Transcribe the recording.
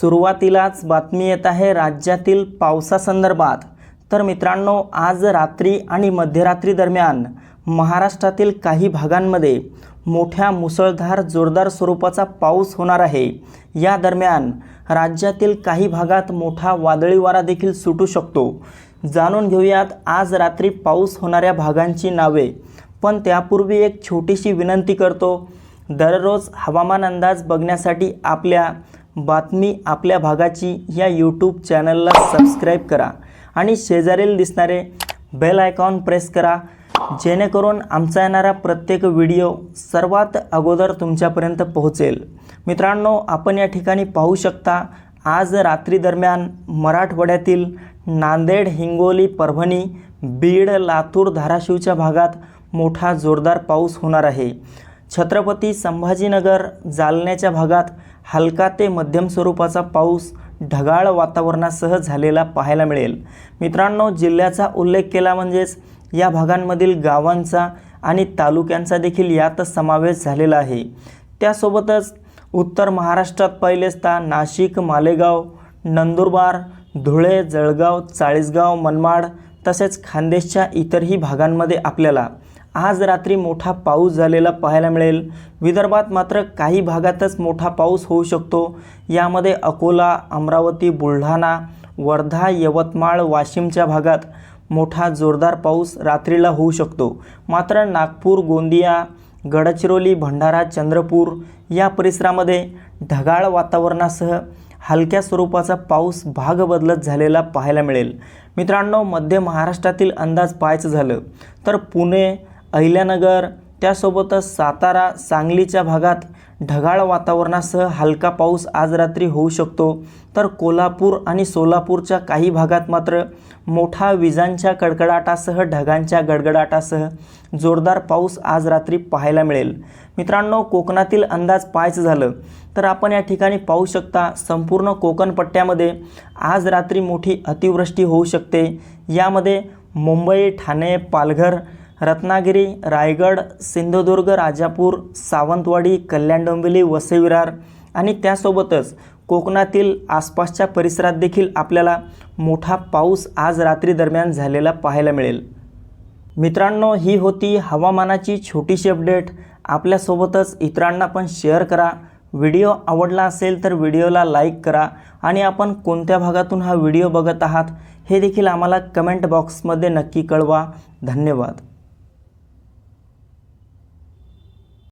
सुरुवातीलाच बातमी येत आहे राज्यातील पावसासंदर्भात. तर मित्रांनो आज रात्री आणि मध्यरात्री दरम्यान महाराष्ट्रातील काही भागांमध्ये मोठ्या मुसळधार जोरदार स्वरूपाचा पाऊस होणार आहे. या दरम्यान राज्यातील काही भागात मोठा वादळी वारा देखील सुटू शकतो. जाणून घेऊयात आज रात्री पाऊस होणाऱ्या भागांची नावे. पण त्यापूर्वी एक छोटीशी विनंती करतो. दररोज हवामान अंदाज बघण्यासाठी आपल्या बातमी आपल्या भागाची या यूट्यूब चॅनलला सबस्क्राईब करा आणि शेजारील दिसणारे बेल आयकॉन प्रेस करा. जेणेकरून आमचा येणारा प्रत्येक व्हिडिओ सर्वात अगोदर तुमच्यापर्यंत पोहोचेल. मित्रांनो आपण या ठिकाणी पाहू शकता आज रात्री दरम्यान मराठवाड्यातील नांदेड हिंगोली परभणी बीड लातूर धाराशिवच्या भागात मोठा जोरदार पाऊस होणार आहे. छत्रपती संभाजीनगर जालन्याच्या भागात हलका ते मध्यम स्वरूपाचा पाऊस ढगाळ वातावरणासह झालेला पाहायला मिळेल. मित्रांनो जिल्ह्याचा उल्लेख केला म्हणजेच या भागांमधील गावांचा आणि तालुक्यांचा देखील यात समावेश झालेला आहे. त्यासोबतच उत्तर महाराष्ट्रात पहिलेचता नाशिक मालेगाव नंदुरबार धुळे जळगाव चाळीसगाव मनमाड तसेच खानदेशच्या इतरही भागांमध्ये आपल्याला आज रात्री मोठा पाऊस झालेला पाहायला मिळेल. विदर्भात मात्र काही भागातच मोठा पाऊस होऊ शकतो. यामध्ये अकोला अमरावती बुलढाणा वर्धा यवतमाळ वाशिमच्या भागात मोठा जोरदार पाऊस रात्रीला होऊ शकतो. मात्र नागपूर गोंदिया गडचिरोली भंडारा चंद्रपूर या परिसरामध्ये ढगाळ वातावरणासह हलक्या स्वरूपाचा पाऊस भाग बदलत झालेला पाहायला मिळेल. मित्रांनो मध्य महाराष्ट्रातील अंदाज पाहायचं झालं तर पुणे अहिल्यानगर त्यासोबतच सातारा सांगलीच्या भागात ढगाळ वातावरणासह हलका पाऊस आज रात्री होऊ शकतो. तर कोल्हापूर आणि सोलापूरच्या काही भागात मात्र मोठा विजांच्या कडकडाटासह ढगांच्या गडगडाटासह जोरदार पाऊस आज रात्री पाहायला मिळेल. मित्रांनो कोकणातील अंदाज पाहायचं झालं तर आपण या ठिकाणी पाहू शकता संपूर्ण कोकण पट्ट्यामध्ये आज रात्री मोठी अतिवृष्टी होऊ शकते. यामध्ये मुंबई ठाणे पालघर रत्नागिरी रायगड सिंधुदुर्ग राजापूर सावंतवाडी कल्याण डोंबिवली वसई विरार आणि त्यासोबतच कोकणातील आसपासच्या परिसरात देखील आपल्याला मोठा पाऊस आज रात्री दरम्यान झालेला पाहायला मिळेल. मित्रांनो ही होती हवामानाची छोटीशी अपडेट. आपल्यासोबतच इतरांना पण शेअर करा. व्हिडिओ आवडला असेल तर व्हिडिओला लाईक करा आणि आपण कोणत्या भागातून हा व्हिडिओ बघत आहात हे देखील आम्हाला कमेंट बॉक्समध्ये नक्की कळवा. धन्यवाद.